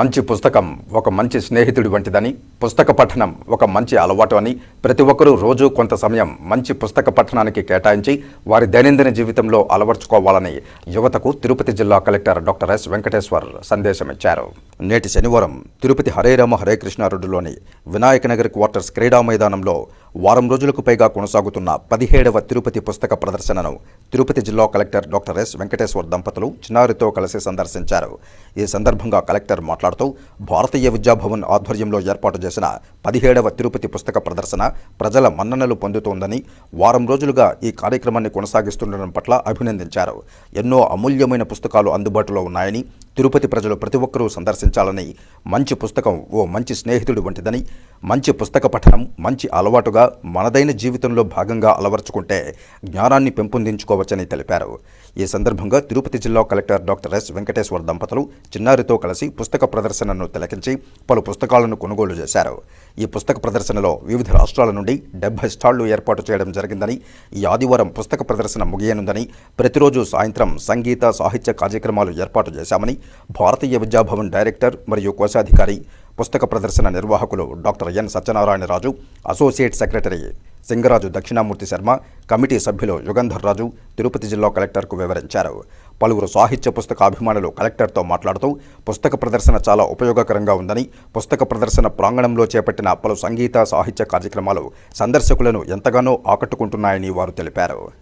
మంచి పుస్తకం ఒక మంచి స్నేహితుడి వంటిదని పుస్తక పఠనం ఒక మంచి అలవాటు అని ప్రతి ఒక్కరూ రోజు కొంత సమయం మంచి పుస్తక పఠనానికి కేటాయించి వారి దైనందిన జీవితంలో అలవర్చుకోవాలని యువతకు తిరుపతి జిల్లా కలెక్టర్ డాక్టర్ ఎస్ వెంకటేశ్వర్ సందేశం ఇచ్చారు నేటి శనివారం తిరుపతి హరే రామ హరే వినాయక నగర్ క్వార్టర్స్ క్రీడా మైదానంలో వారం రోజులకు పైగా కొనసాగుతున్న పదిహేడవ తిరుపతి పుస్తక ప్రదర్శనను తిరుపతి జిల్లా కలెక్టర్ డాక్టర్ ఎస్ వెంకటేశ్వర్ దంపతులు చిన్నారితో కలిసి సందర్శించారు. ఈ సందర్భంగా కలెక్టర్ మాట్లాడుతూ భారతీయ విద్యాభవన్ ఆధ్వర్యంలో ఏర్పాటు చేసిన పదిహేడవ తిరుపతి పుస్తక ప్రదర్శన ప్రజల మన్ననలు పొందుతోందని వారం రోజులుగా ఈ కార్యక్రమాన్ని కొనసాగిస్తుండడం పట్ల అభినందించారు. ఎన్నో అమూల్యమైన పుస్తకాలు అందుబాటులో ఉన్నాయని తిరుపతి ప్రజలు ప్రతి ఒక్కరూ సందర్శించాలని మంచి పుస్తకం ఓ మంచి స్నేహితుడు వంటిదని మంచి పుస్తక పఠనం మంచి అలవాటుగా మనదైన జీవితంలో భాగంగా అలవర్చుకుంటే జ్ఞానాన్ని పెంపొందించుకోవచ్చని తెలిపారు. ఈ సందర్భంగా తిరుపతి జిల్లా కలెక్టర్ డాక్టర్ ఎస్ వెంకటేశ్వర్ దంపతులు చిన్నారితో కలిసి పుస్తక ప్రదర్శనను తిలకించి పలు పుస్తకాలను కొనుగోలు చేశారు. ఈ పుస్తక ప్రదర్శనలో వివిధ రాష్ట్రాల నుండి డెబ్బై స్టాళ్ళు ఏర్పాటు చేయడం జరిగిందని ఈ ఆదివారం పుస్తక ప్రదర్శన ముగియనుందని ప్రతిరోజు సాయంత్రం సంగీత సాహిత్య కార్యక్రమాలు ఏర్పాటు చేశామని భారతీయ విద్యాభవన్ డైరెక్టర్ మరియు కోశాధికారి పుస్తక ప్రదర్శన నిర్వాహకులు doctor N Satyanarayanaraju associate secretary Singaraju Dakshinamurthy Sharma committee సభ్యులు యుగంధర్ రాజు తిరుపతి జిల్లా కలెక్టర్కు వివరించారు. పలువురు సాహిత్య పుస్తక అభిమానులు కలెక్టర్తో మాట్లాడుతూ పుస్తక ప్రదర్శన చాలా ఉపయోగకరంగా ఉందని పుస్తక ప్రదర్శన ప్రాంగణంలో చేపట్టిన పలు సంగీత సాహిత్య కార్యక్రమాలు సందర్శకులను ఎంతగానో ఆకట్టుకుంటున్నాయని వారు తెలిపారు.